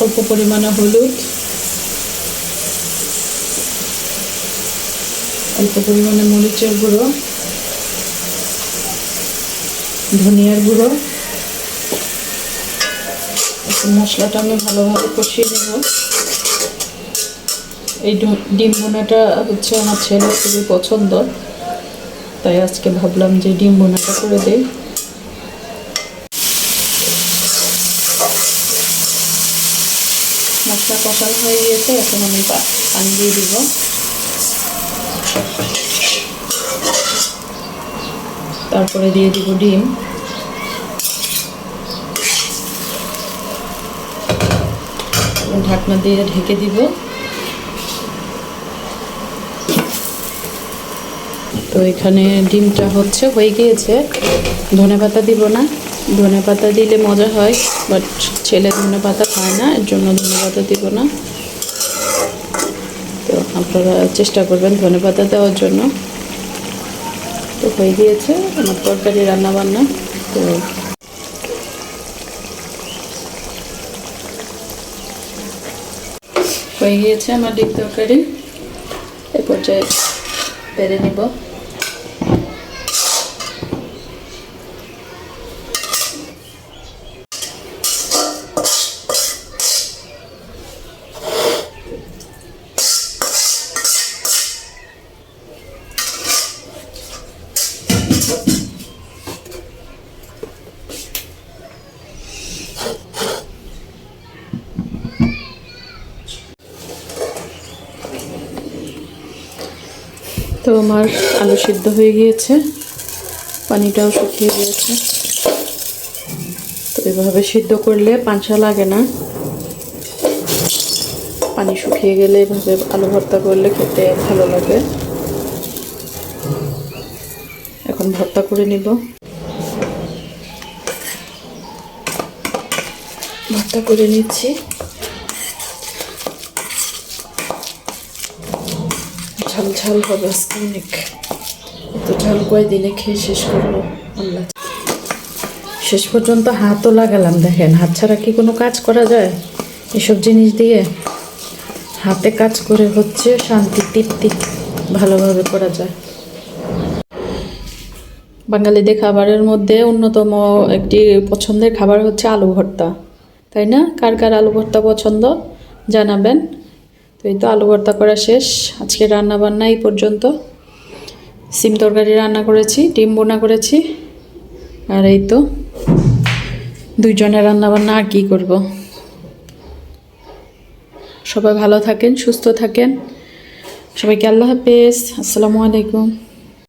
অল্প পরিমাণে হলুদ। অল্প পরিমাণে মরিচের গুঁড়ো। ধনিয়ার গুঁড়ো। মশলাটা আমি ভালোভাবে কষিয়ে নেব। এই ডিম বোনাটা হচ্ছে আমার ছেলে খুবই পছন্দ। তাই আজকে ভাবলাম যে ডিম বোনাটা করে দেই। মশলা কষানো হয়ে গিয়েছে, এখন আমি পানি দিয়ে দিব। তারপরে দিয়ে দিব ডিম। ঢাকনা দিয়ে ঢেকে দিব। তো এখানে ডিমটা হচ্ছে, হয়ে গিয়েছে। ধনে পাতা দিব না। ধনে পাতা দিলে মজা হয় বাট ছেলে ধনে পাতা খায় না, এর জন্য ধনে পাতা দিব না। তো আপনারা চেষ্টা করবেন ধনে পাতা দেওয়ার জন্য। তো হয়ে গিয়েছে আমার তরকারি রান্না বান্না তো হয়ে গিয়েছে আমার ডিম তরকারি। এ পর্যায়ে পেরে নিব। তো আমার আলু সিদ্ধ হয়ে গিয়েছে। পানিটাও শুকিয়ে গিয়েছে। তো এভাবে সিদ্ধ করলে পাঁচা লাগে না। পানি শুকিয়ে গেলে এভাবে আলু ভর্তা করলে খেতে ভালো লাগে। এখন ভর্তা করে নিব। ভর্তা করে নিচ্ছি। ঝাল ঝাল হবে আজকে অনেক। এত ঝাল কয়দিনে খেয়ে শেষ করব? আল্লাহ। শেষ পর্যন্ত হাতও লাগালাম, দেখেন। হাত ছাড়া কি কোনো কাজ করা যায়? এসব জিনিস দিয়ে হাতে কাজ করে হচ্ছে শান্তি, তৃপ্তি ভালোভাবে করা যায়। বাঙালিদের খাবারের মধ্যে অন্যতম একটি পছন্দের খাবার হচ্ছে আলু ভর্তা। তাই না? কার কার আলু ভর্তা পছন্দ? জানাবেন। তো এই তো আলু ভর্তা করা শেষ। আজকে রান্না বান্না এই পর্যন্ত। সিম তরকারি রান্না করেছি, ডিম বোনা করেছি। আর এই তো দুইজনের রান্না বান্না, আর কী করব? সবাই ভালো থাকেন, সুস্থ থাকেন। সবাইকে আল্লাহ হাফেজ। আসসালামু আলাইকুম।